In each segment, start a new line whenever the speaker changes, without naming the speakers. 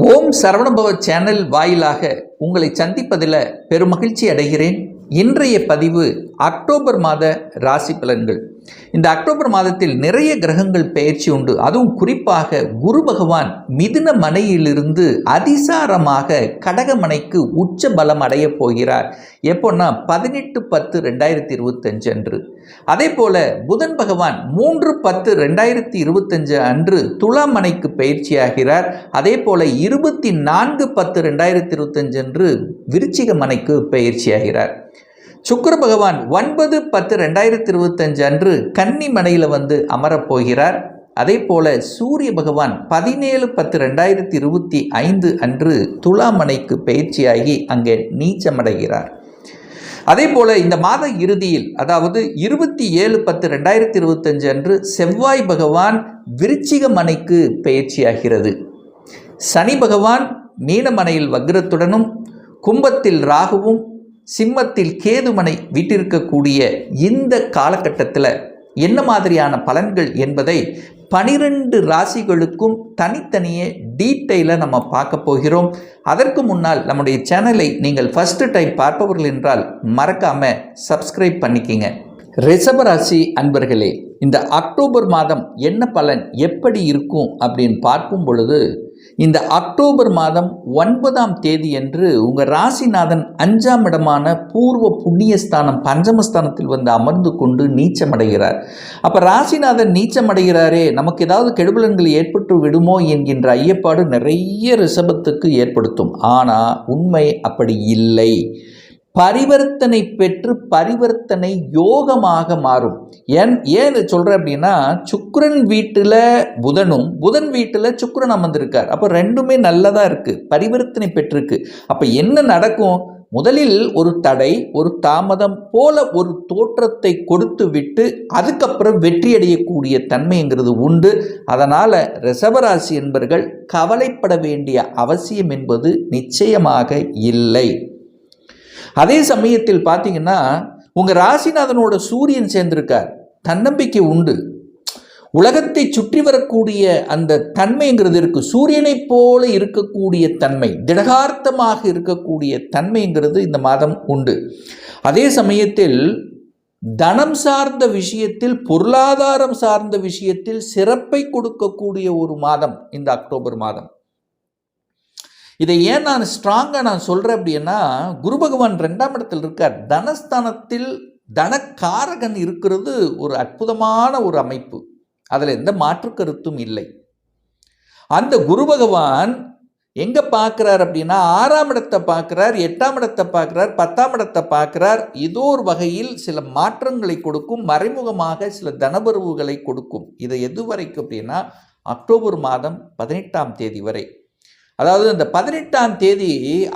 ஓம் Saravanabhava channel வாயிலாக உங்களை சந்திப்பதில் பெருமகிழ்ச்சி அடைகிறேன். இன்றைய பதிவு அக்டோபர் மாத ராசி பலன்கள். இந்த அக்டோபர் மாதத்தில் நிறைய கிரகங்கள் பெயர்ச்சி உண்டு. அதுவும் குறிப்பாக குரு பகவான் மிதுன மனையிலிருந்து அதிசாரமாக கடகமனைக்கு உச்ச பலம் அடைய போகிறார். எப்போன்னா பதினெட்டு பத்து ரெண்டாயிரத்தி இருபத்தஞ்சு அன்று. அதே போல புதன் பகவான் மூன்று பத்து ரெண்டாயிரத்தி இருபத்தஞ்சு அன்று துலாமனைக்கு பயிற்சியாகிறார். அதே போல இருபத்தி நான்கு பத்து ரெண்டாயிரத்தி இருபத்தஞ்சு அன்று விருச்சிக மனைக்கு பயிற்சியாகிறார். சுக்கர பகவான் ஒன்பது பத்து ரெண்டாயிரத்தி இருபத்தஞ்சு அன்று கன்னி மனையில் வந்து அமரப்போகிறார். அதே போல சூரிய பகவான் பதினேழு பத்து ரெண்டாயிரத்தி இருபத்தி ஐந்து அன்று துலாமனைக்கு பயிற்சியாகி அங்கே நீச்சமடைகிறார். அதே போல இந்த மாத இறுதியில் அதாவது இருபத்தி ஏழு பத்து ரெண்டாயிரத்தி இருபத்தஞ்சு அன்று செவ்வாய் பகவான் விருச்சிக மனைக்கு பயிற்சியாகிறது. சனி பகவான் மீனமனையில் வக்ரத்துடனும் கும்பத்தில் ராகுவும் சிம்மத்தில் கேதுமனை விட்டிருக்கக்கூடிய இந்த காலகட்டத்தில் என்ன மாதிரியான பலன்கள் என்பதை பனிரெண்டு ராசிகளுக்கும் தனித்தனியே டீட்டெயிலாக நம்ம பார்க்க போகிறோம். அதற்கு முன்னால் நம்முடைய சேனலை நீங்கள் ஃபஸ்ட்டு டைம் பார்ப்பவர்கள் என்றால் மறக்காமல் சப்ஸ்கிரைப் பண்ணிக்கிங்க. ரிஷபராசி அன்பர்களே இந்த அக்டோபர் மாதம் என்ன பலன் எப்படி இருக்கும் அப்படின்னு பார்க்கும் பொழுது இந்த அக்டோபர் மாதம் ஒன்பதாம் தேதி என்று உங்கள் ராசிநாதன் அஞ்சாம் இடமான பூர்வ புண்ணியஸ்தானம் பஞ்சமஸ்தானத்தில் வந்து அமர்ந்து கொண்டு நீச்சமடைகிறார். அப்போ ராசிநாதன் நீச்சமடைகிறாரே நமக்கு ஏதாவது கெடுபலன்கள் ஏற்பட்டு விடுமோ என்கின்ற ஐயப்பாடு நிறைய ரிஷபத்துக்கு ஏற்படுத்தும். ஆனால் உண்மை அப்படி இல்லை. பரிவர்த்தனை பெற்று பரிவர்த்தனை யோகமாக மாறும். ஏன் ஏன் இதை சொல்கிறேன் அப்படின்னா சுக்கரன் வீட்டில் புதனும் புதன் வீட்டில் சுக்கரன் அமர்ந்திருக்கார். அப்போ ரெண்டுமே நல்லதாக இருக்குது பரிவர்த்தனை பெற்றிருக்கு. அப்போ என்ன நடக்கும்? முதலில் ஒரு தடை ஒரு தாமதம் போல ஒரு தோற்றத்தை கொடுத்து விட்டு அதுக்கப்புறம் வெற்றியடையக்கூடிய தன்மைங்கிறது உண்டு. அதனால் ரிஷபராசி என்பர்கள் கவலைப்பட வேண்டிய அவசியம் என்பது நிச்சயமாக இல்லை. அதே சமயத்தில் பார்த்தீங்கன்னா உங்கள் ராசிநாதனோட சூரியன் சேர்ந்திருக்கார். தன்னம்பிக்கை உண்டு. உலகத்தை சுற்றி வரக்கூடிய அந்த தன்மைங்கிறது இருக்குது சூரியனைப் போல இருக்கக்கூடிய தன்மை திடகார்த்தமாக இருக்கக்கூடிய தன்மைங்கிறது இந்த மாதம் உண்டு. அதே சமயத்தில் தனம் சார்ந்த விஷயத்தில் பொருளாதாரம் சார்ந்த விஷயத்தில் சிறப்பை கொடுக்கக்கூடிய ஒரு மாதம் இந்த அக்டோபர் மாதம். இதை ஏன் நான் ஸ்ட்ராங்காக நான் சொல்கிறேன் அப்படின்னா குரு பகவான் ரெண்டாம் இடத்தில் இருக்கார். தனஸ்தானத்தில் தனக்காரகன் இருக்கிறது ஒரு அற்புதமான ஒரு அமைப்பு. அதில் எந்த மாற்று கருத்தும் இல்லை. அந்த குரு பகவான் எங்கே பார்க்குறார் அப்படின்னா ஆறாம் இடத்தை பார்க்குறார் எட்டாம் இடத்தை பார்க்குறார் பத்தாம் இடத்தை பார்க்குறார். ஏதோ ஒரு வகையில் சில மாற்றங்களை கொடுக்கும் மறைமுகமாக சில தனபருவுகளை கொடுக்கும். இதை எது வரைக்கும் அப்படின்னா அக்டோபர் மாதம் பதினெட்டாம் தேதி வரை. அதாவது அந்த பதினெட்டாம் தேதி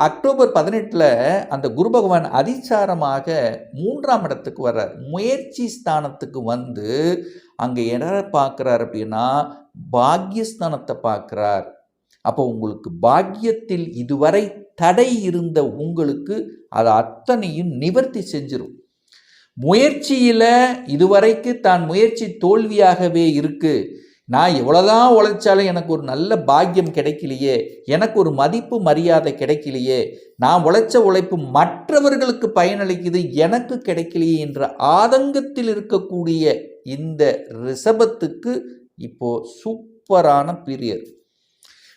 அக்டோபர் பதினெட்டில் அந்த குரு பகவான் அதிசாரமாக மூன்றாம் இடத்துக்கு வர்றார். முயற்சி ஸ்தானத்துக்கு வந்து அங்கே என்ன பார்க்குறார் அப்படின்னா பாக்யஸ்தானத்தை பார்க்குறார். அப்போ உங்களுக்கு பாக்கியத்தில் இதுவரை தடை இருந்த உங்களுக்கு அது அத்தனையும் நிவர்த்தி செஞ்சிடும் முயற்சியில் இதுவரைக்கு தான் முயற்சி தோல்வியாகவே இருக்குது நான் எவ்வளோதான் உழைச்சாலும் எனக்கு ஒரு நல்ல பாக்கியம் கிடைக்கலையே எனக்கு ஒரு மதிப்பு மரியாதை கிடைக்கலையே நான் உழைச்ச உழைப்பு மற்றவர்களுக்கு பயனளிக்குது எனக்கு கிடைக்கலையே என்ற ஆதங்கத்தில் இருக்கக்கூடிய இந்த ரிஷபத்துக்கு இப்போ சூப்பரான பீரியட்.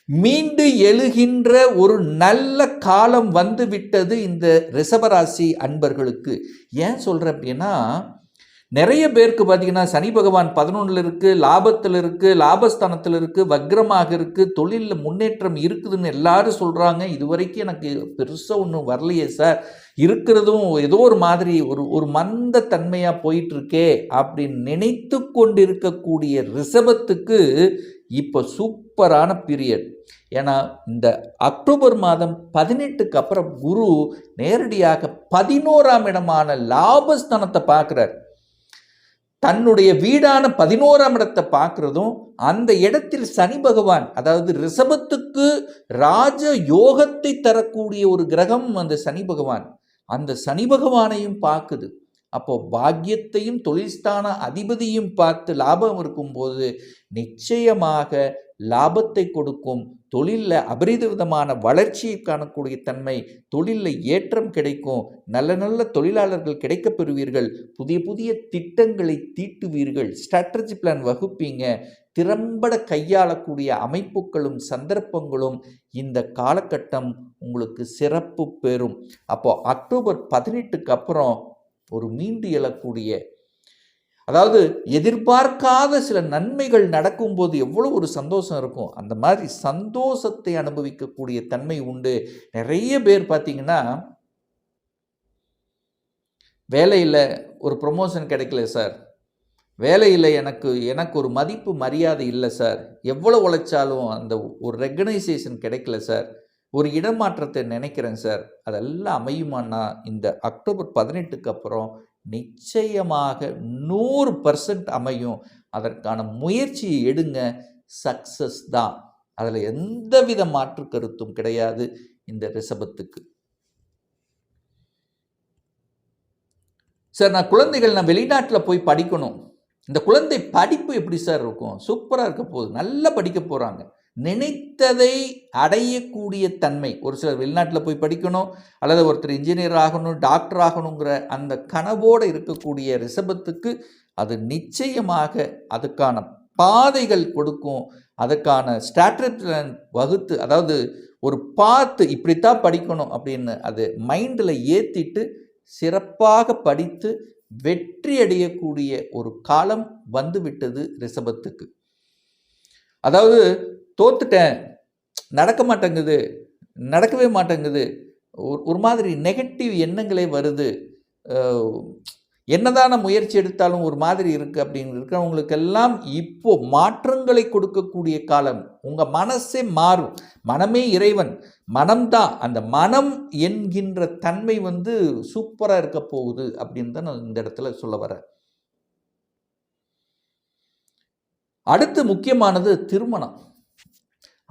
மீண்டு எழுகின்ற ஒரு நல்ல காலம் வந்து விட்டது இந்த ரிஷபராசி அன்பர்களுக்கு. ஏன் சொல்கிறேன் அப்படின்னா நிறைய பேருக்கு பார்த்தீங்கன்னா சனி பகவான் பதினொன்றில் இருக்குது லாபத்தில் இருக்குது லாபஸ்தானத்தில் இருக்குது வக்ரமாக இருக்குது தொழிலில் முன்னேற்றம் இருக்குதுன்னு எல்லாரும் சொல்கிறாங்க இது வரைக்கும் எனக்கு பெருசாக ஒன்றும் வரலையே சார். இருக்கிறதும் ஏதோ ஒரு மாதிரி ஒரு ஒரு மந்த தன்மையாக போயிட்டுருக்கே அப்படின்னு நினைத்து கொண்டிருக்கக்கூடிய ரிஷபத்துக்கு இப்போ சூப்பரான பீரியட் ஏன்னா இந்த அக்டோபர் மாதம் பதினெட்டுக்கு அப்புறம் குரு நேரடியாக பதினோராம் இடமான லாபஸ்தானத்தை பார்க்குறார். தன்னுடைய வீடான பதினோராம் இடத்தை பார்க்குறதும் அந்த இடத்தில் சனி பகவான் அதாவது ரிஷபத்துக்கு ராஜ யோகத்தை தரக்கூடிய ஒரு கிரகம் அந்த சனி பகவான். அந்த சனி பகவானையும் பார்க்குது. அப்போ பாக்கியத்தையும் தொழில்ஸ்தான அதிபதியும் பார்த்து லாபம் இருக்கும்போது நிச்சயமாக லாபத்தை கொடுக்கும் தொழிலில் அபரித விதமான வளர்ச்சியை காணக்கூடிய தன்மை தொழிலில் ஏற்றம் கிடைக்கும் நல்ல நல்ல தொழிலாளர்கள் கிடைக்கப் பெறுவீர்கள் புதிய புதிய திட்டங்களை தீட்டுவீர்கள் ஸ்ட்ராட்டஜி பிளான் வகுப்பீங்க திறம்பட கையாளக்கூடிய அமைப்புகளும் சந்தர்ப்பங்களும் இந்த காலகட்டம் உங்களுக்கு சிறப்பு பெறும். அப்போ அக்டோபர் பதினெட்டுக்கு அப்புறம் ஒரு மீண்டு எழக்கூடிய அதாவது எதிர்பார்க்காத சில நன்மைகள் நடக்கும்போது எவ்வளோ ஒரு சந்தோஷம் இருக்கும். அந்த மாதிரி சந்தோஷத்தை அனுபவிக்கக்கூடிய தன்மை உண்டு. நிறைய பேர் பார்த்தீங்கன்னா வேலையில் ஒரு ப்ரொமோஷன் கிடைக்கல சார். வேலையில் எனக்கு எனக்கு ஒரு மதிப்பு மரியாதை இல்லை சார். எவ்வளோ உழைச்சாலும் அந்த ஒரு ரெக்கனைசேஷன் கிடைக்கல சார். ஒரு இடமாற்றத்தை நினைக்கிறேன் சார். அதெல்லாம் அமையுமான்னா இந்த அக்டோபர் பதினெட்டுக்கு அப்புறம் நிச்சயமாக நூறு பர்சன்ட் அமையும். அதற்கான முயற்சியை எடுங்க. சக்சஸ் தான். அதில் எந்தவித மாற்று கருத்தும் கிடையாது இந்த ரிஷபத்துக்கு. சார் நான் குழந்தைகள் நான் வெளிநாட்டில் போய் படிக்கணும். இந்த குழந்தை படிப்பு எப்படி சார் இருக்கும்? சூப்பராக இருக்க போகுது. நல்லா படிக்க போகிறாங்க நினைத்ததை அடையக்கூடிய தன்மை. ஒரு சிலர் வெளிநாட்டில் போய் படிக்கணும் அல்லது ஒருத்தர் இன்ஜினியர் ஆகணும் டாக்டர் ஆகணுங்கிற அந்த கனவோடு இருக்கக்கூடிய ரிஷபத்துக்கு அது நிச்சயமாக அதுக்கான பாதைகள் கொடுக்கும். அதுக்கான ஸ்ட்ராட்டஜி வகுத்து அதாவது ஒரு பார்த்து இப்படித்தான் படிக்கணும் அப்படின்னு அது மைண்டில் ஏற்றிட்டு சிறப்பாக படித்து வெற்றி அடையக்கூடிய ஒரு காலம் வந்துவிட்டது ரிஷபத்துக்கு. அதாவது தோத்துட்டேன். நடக்க மாட்டேங்குது. நடக்கவே மாட்டேங்குது. ஒரு ஒரு மாதிரி நெகட்டிவ் எண்ணங்களே வருது. என்னதான முயற்சி எடுத்தாலும் ஒரு மாதிரி இருக்குது அப்படின்னு இருக்கிறவங்களுக்கெல்லாம் இப்போ மாற்றங்களை கொடுக்கக்கூடிய காலம். உங்கள் மனசே மாறும். மனமே இறைவன். மனம்தான் அந்த மனம் என்கின்ற தன்மை வந்து சூப்பராக இருக்க போகுது அப்படின்னு தான் நான் இந்த இடத்துல சொல்ல வரேன். அடுத்து முக்கியமானது திருமணம்.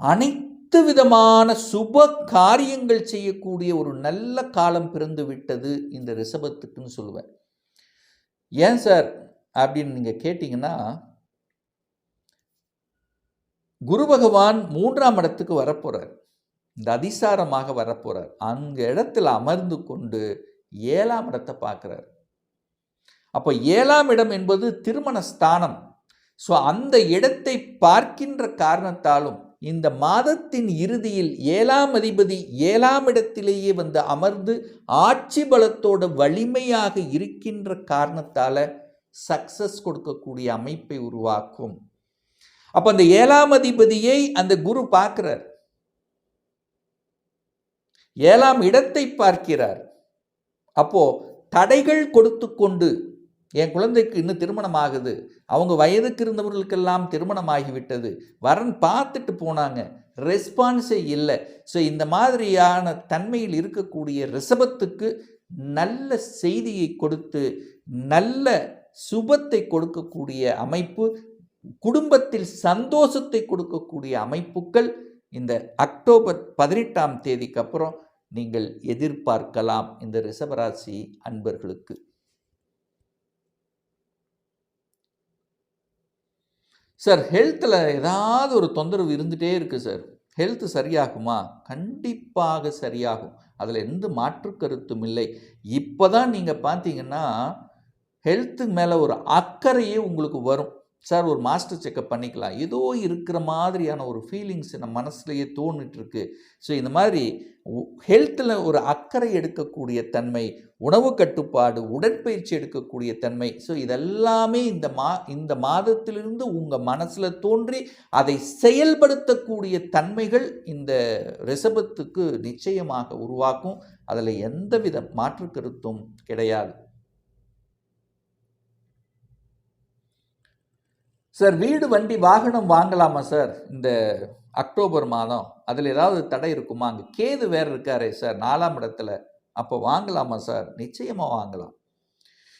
அனைத்து விதமான சுப காரியங்கள் செய்யக்கூடிய ஒரு நல்ல காலம் பிறந்து விட்டது இந்த ரிஷபத்துக்குன்னு சொல்லுவேன். ஏன் சார்? அப்படின்னு நீங்கள் கேட்டிங்கன்னா குரு பகவான் மூன்றாம் இடத்துக்கு வரப்போகிறார் இந்த அதிசாரமாக வரப்போகிறார் அந்த இடத்துல அமர்ந்து கொண்டு ஏழாம் இடத்தை பார்க்குறார். அப்போ ஏழாம் இடம் என்பது திருமண ஸ்தானம். ஸோ அந்த இடத்தை பார்க்கின்ற காரணத்தாலும் இந்த மாதத்தின் இறுதியில் ஏழாம் அதிபதி ஏழாம் இடத்திலேயே வந்து அமர்ந்து ஆட்சி பலத்தோட வலிமையாக இருக்கின்ற காரணத்தால் சக்சஸ் கொடுக்கக்கூடிய அமைப்பை உருவாக்கும். அப்போ அந்த ஏழாம் அதிபதியை அந்த குரு பார்க்கிறார். ஏழாம் இடத்தை பார்க்கிறார். அப்போ தடைகள் கொடுத்து கொண்டு என் குழந்தைக்கு இன்னும் திருமணம் ஆகுது அவங்க வயதுக்கு இருந்தவர்களுக்கெல்லாம் திருமணம் ஆகிவிட்டது வரன் பார்த்துட்டு போனாங்க. ரெஸ்பான்ஸே இல்லை. ஸோ இந்த மாதிரியான தன்மையில் இருக்கக்கூடிய ரிஷபத்துக்கு நல்ல செய்தியை கொடுத்து நல்ல சுபத்தை கொடுக்கக்கூடிய அமைப்பு குடும்பத்தில் சந்தோஷத்தை கொடுக்கக்கூடிய அமைப்புகள் இந்த அக்டோபர் பதினெட்டாம் தேதிக்கு அப்புறம் நீங்கள் எதிர்பார்க்கலாம் இந்த ரிஷபராசி அன்பர்களுக்கு. சார் ஹெல்த்தில் ஏதாவது ஒரு தொந்தரவு இருந்துகிட்டே இருக்குது சார். ஹெல்த் சரியாகுமா? கண்டிப்பாக சரியாகும். அதில் எந்த மாற்று கருத்தும் இல்லை. இப்போ தான் நீங்கள் பார்த்தீங்கன்னா ஹெல்த்து மேலே ஒரு அக்கறையே உங்களுக்கு வரும். சார் ஒரு மாஸ்டர் செக்கப் பண்ணிக்கலாம். ஏதோ இருக்கிற மாதிரியான ஒரு ஃபீலிங்ஸ் நம்ம மனசுலையே தோணிட்டுருக்கு. ஸோ இந்த மாதிரி ஹெல்த்தில் ஒரு அக்கறை எடுக்கக்கூடிய தன்மை உணவு கட்டுப்பாடு உடற்பயிற்சி எடுக்கக்கூடிய தன்மை ஸோ இதெல்லாமே இந்த மா இந்த மாதத்திலிருந்து உங்கள் மனசில் தோன்றி அதை செயல்படுத்தக்கூடிய தன்மைகள் இந்த ரிசபத்துக்கு நிச்சயமாக உருவாக்கும். அதில் எந்தவித மாற்று கருத்தும் கிடையாது. சார் வீடு வண்டி வாகனம் வாங்கலாமா சார்? இந்த அக்டோபர் மாதம். அதில் ஏதாவது தடை இருக்குமா? அங்கே கேது வேறு இருக்காரே சார் நாலாம் இடத்துல. அப்போ வாங்கலாமா சார்? நிச்சயமாக வாங்கலாம்.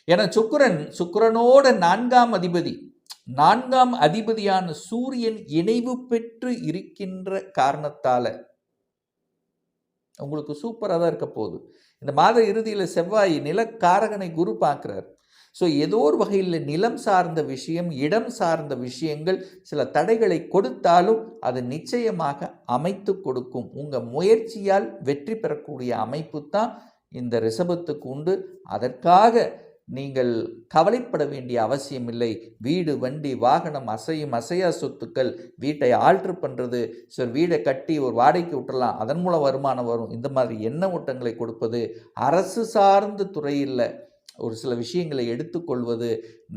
ஏன்னா சுக்கரன் சுக்கரனோட நான்காம் அதிபதி. நான்காம் அதிபதியான சூரியன் இணைவு பெற்று இருக்கின்ற காரணத்தால். உங்களுக்கு சூப்பராக தான் இருக்க போகுது. இந்த மாத இறுதியில் செவ்வாய் நிலக்காரகனை குரு பார்க்குறார். ஸோ ஏதோ ஒரு வகையில் நிலம் சார்ந்த விஷயம் இடம் சார்ந்த விஷயங்கள் சில தடைகளை கொடுத்தாலும் அது நிச்சயமாக அமைத்து கொடுக்கும். உங்கள் முயற்சியால் வெற்றி பெறக்கூடிய அமைப்பு தான் இந்த ரிஷபத்துக்கு உண்டு. அதற்காக நீங்கள் கவலைப்பட வேண்டிய அவசியமில்லை வீடு வண்டி வாகனம் அசையும் அசையா சொத்துக்கள் வீட்டை ஆல்ட்ரு பண்ணுறது சார் வீடை கட்டி ஒரு வாடகைக்கு விட்டுறலாம் அதன் மூலம் வருமானம் வரும். இந்த மாதிரி எண்ண ஓட்டங்களை கொடுப்பது அரசு சார்ந்த துறையில் ஒரு சில விஷயங்களை எடுத்துக்கொள்வது.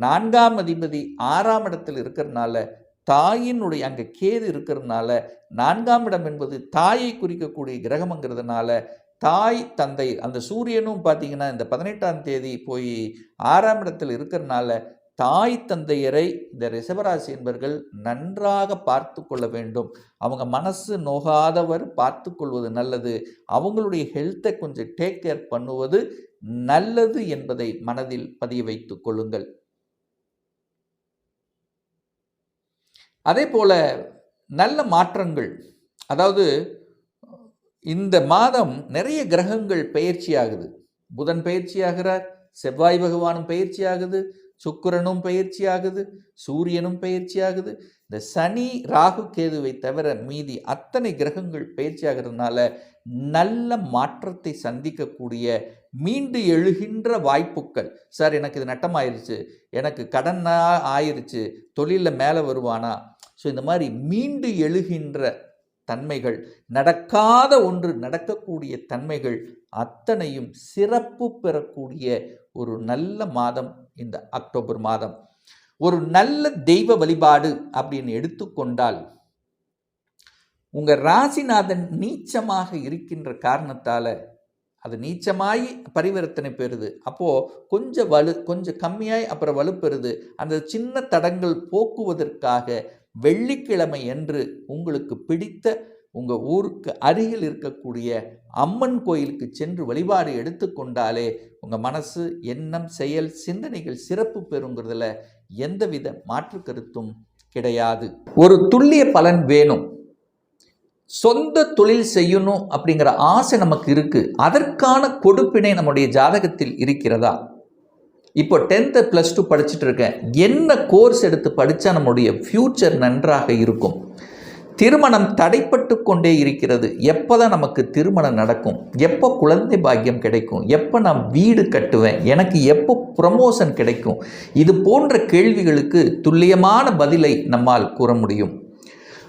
நான்காம் அதிபதி ஆறாம் இடத்தில் இருக்கிறதுனால தாயினுடைய அங்கே கேது இருக்கிறதுனால நான்காம் இடம் என்பது தாயை குறிக்கக்கூடிய கிரகம்ங்கிறதுனால தாய் தந்தை அந்த சூரியனும் பார்த்தீங்கன்னா இந்த பதினெட்டாம் தேதி போய் ஆறாம் இடத்தில் இருக்கிறனால தாய் தந்தையரை இந்த ரிஷபராசி என்பர்கள் நன்றாக பார்த்து கொள்ள வேண்டும். அவங்க மனசு நோகாதவர் பார்த்து கொள்வது நல்லது. அவங்களுடைய ஹெல்த்தை கொஞ்சம் டேக் கேர் பண்ணுவது நல்லது என்பதை மனதில் பதிய வைத்துக் கொள்ளுங்கள். அதே போல நல்ல மாற்றங்கள் அதாவது இந்த மாதம் நிறைய கிரகங்கள் பயிற்சி ஆகுது புதன் பயிற்சி ஆகிறார் செவ்வாய் பகவானும் பயிற்சி ஆகுது சுக்கிரனும் பயிற்சி ஆகுது சூரியனும் பயிற்சி ஆகுது இந்த சனி ராகு கேதுவை தவிர மீதி அத்தனை கிரகங்கள் பயிற்சியாகிறதுனால நல்ல மாற்றத்தை சந்திக்கக்கூடிய மீண்டு எழுகின்ற வாய்ப்புகள் சார் எனக்கு இது நட்டமாயிருச்சு. எனக்கு கடனா ஆயிருச்சு. தொழிலில் மேலே வருவானா? ஸோ இந்த மாதிரி மீண்டு எழுகின்ற தன்மைகள் நடக்காத ஒன்று நடக்கக்கூடிய தன்மைகள் அத்தனையும் சிறப்பு பெறக்கூடிய ஒரு நல்ல மாதம் இந்த அக்டோபர் மாதம். ஒரு நல்ல தெய்வ வழிபாடு அப்படின்னு எடுத்துக்கொண்டால் உங்கள் ராசிநாதன் நீச்சமாக இருக்கின்ற காரணத்தால் அது நீச்சமாய் பரிவர்த்தனை பெறுது. அப்போது கொஞ்சம் வலு கொஞ்சம் கம்மியாய் அப்புறம் வலுப்பெறுது அந்த சின்ன தடங்கள் போக்குவதற்காக வெள்ளிக்கிழமை என்று உங்களுக்கு பிடித்த உங்கள் ஊருக்கு அருகில் இருக்கக்கூடிய அம்மன் கோயிலுக்கு சென்று வழிபாடு எடுத்துக்கொண்டாலே உங்கள் மனசு எண்ணம் செயல் சிந்தனைகள் சிறப்பு பெறுங்கிறதுல எந்தவித மாற்று கருத்தும் கிடையாது. ஒரு துல்லிய பலன் வேணும். சொந்த தொழில் செய்யணும் அப்படிங்கிற ஆசை நமக்கு இருக்குது அதற்கான கொடுப்பினை நம்முடைய ஜாதகத்தில் இருக்கிறதா? இப்போ டென்த்து ப்ளஸ் டூ படிச்சுட்டு இருக்கேன். என்ன கோர்ஸ் எடுத்து படித்தா நம்முடைய ஃப்யூச்சர் நன்றாக இருக்கும்? திருமணம் தடைப்பட்டு கொண்டே இருக்கிறது. எப்போ தான் நமக்கு திருமணம் நடக்கும்? எப்போ குழந்தை பாக்கியம் கிடைக்கும்? எப்போ நான் வீடு கட்டுவேன்? எனக்கு எப்போ ப்ரமோஷன் கிடைக்கும்? இது போன்ற கேள்விகளுக்கு துல்லியமான பதிலை நம்மால் கூற முடியும்.